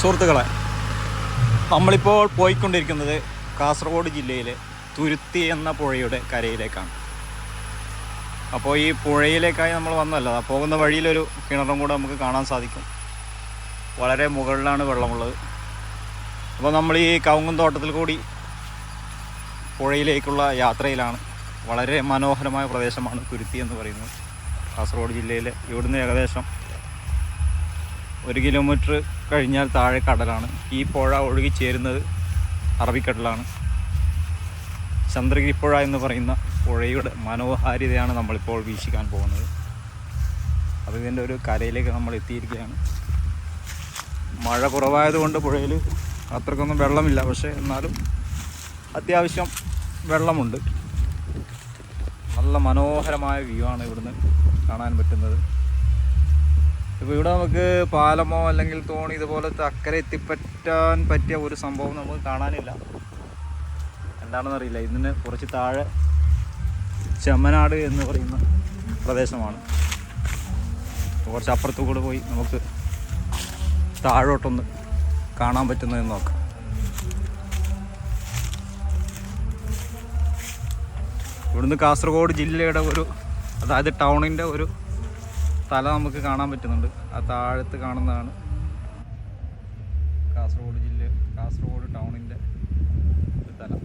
സുഹൃത്തുക്കളെ നമ്മളിപ്പോൾ പോയിക്കൊണ്ടിരിക്കുന്നത് കാസർഗോഡ് ജില്ലയിലെ തുരുത്തി എന്ന പുഴയുടെ കരയിലേക്കാണ്. അപ്പോൾ ഈ പുഴയിലേക്കായി നമ്മൾ വന്നല്ല ആ പോകുന്ന വഴിയിലൊരു കിണറും കൂടെ നമുക്ക് കാണാൻ സാധിക്കും. വളരെ മുകളിലാണ് വെള്ളമുള്ളത്. അപ്പോൾ നമ്മൾ ഈ കവുങ്ങും തോട്ടത്തിൽ കൂടി പുഴയിലേക്കുള്ള യാത്രയിലാണ്. വളരെ മനോഹരമായ പ്രദേശമാണ് തുരുത്തി എന്ന് പറയുന്നത്. കാസർഗോഡ് ജില്ലയിലെ ഇവിടുന്ന് ഏകദേശം ഒരു കിലോമീറ്റർ കഴിഞ്ഞാൽ താഴെ കടലാണ്. ഈ പുഴ ഒഴുകി ചേരുന്നത് അറബിക്കടലാണ്. ചന്ദ്രഗിരി പുഴ എന്ന് പറയുന്ന പുഴയുടെ മനോഹാരിതയാണ് നമ്മളിപ്പോൾ വീക്ഷിക്കാൻ പോകുന്നത്. അപ്പോൾ ഇതിന്റെ ഒരു കരയിലേക്ക് നമ്മൾ എത്തിയിരിക്കുകയാണ്. മഴ കുറവായതുകൊണ്ട് പുഴയിൽ അത്രക്കൊന്നും വെള്ളമില്ല. പക്ഷേ എന്നാലും അത്യാവശ്യം വെള്ളമുണ്ട്. നല്ല മനോഹരമായ വ്യൂ ആണ് ഇവിടുന്ന് കാണാൻ പറ്റുന്നത്. ഇപ്പോൾ ഇവിടെ നമുക്ക് പാലമോ അല്ലെങ്കിൽ തോണി ഇതുപോലത്തെ അക്കരെ എത്തിപ്പറ്റാൻ പറ്റിയ ഒരു സംഭവം നമുക്ക് കാണാനില്ല. എന്താണെന്ന് അറിയില്ല. ഇതിന് കുറച്ച് താഴെ ചെമ്മനാട് എന്ന് പറയുന്ന പ്രദേശമാണ്. കുറച്ച് അപ്പുറത്തു കൂടെ പോയി നമുക്ക് താഴോട്ടൊന്ന് കാണാൻ പറ്റുന്നതെന്ന് നോക്കാം. ഇവിടുന്ന് കാസർഗോഡ് ജില്ലയുടെ ഒരു അതായത് ടൗണിന്റെ ഒരു തല നമുക്ക് കാണാൻ പറ്റുന്നുണ്ട്. ആ താഴത്ത് കാണുന്നതാണ് കാസർഗോഡ് ജില്ല കാസർഗോഡ് ടൗണിന്റെ ഒരു കാണാം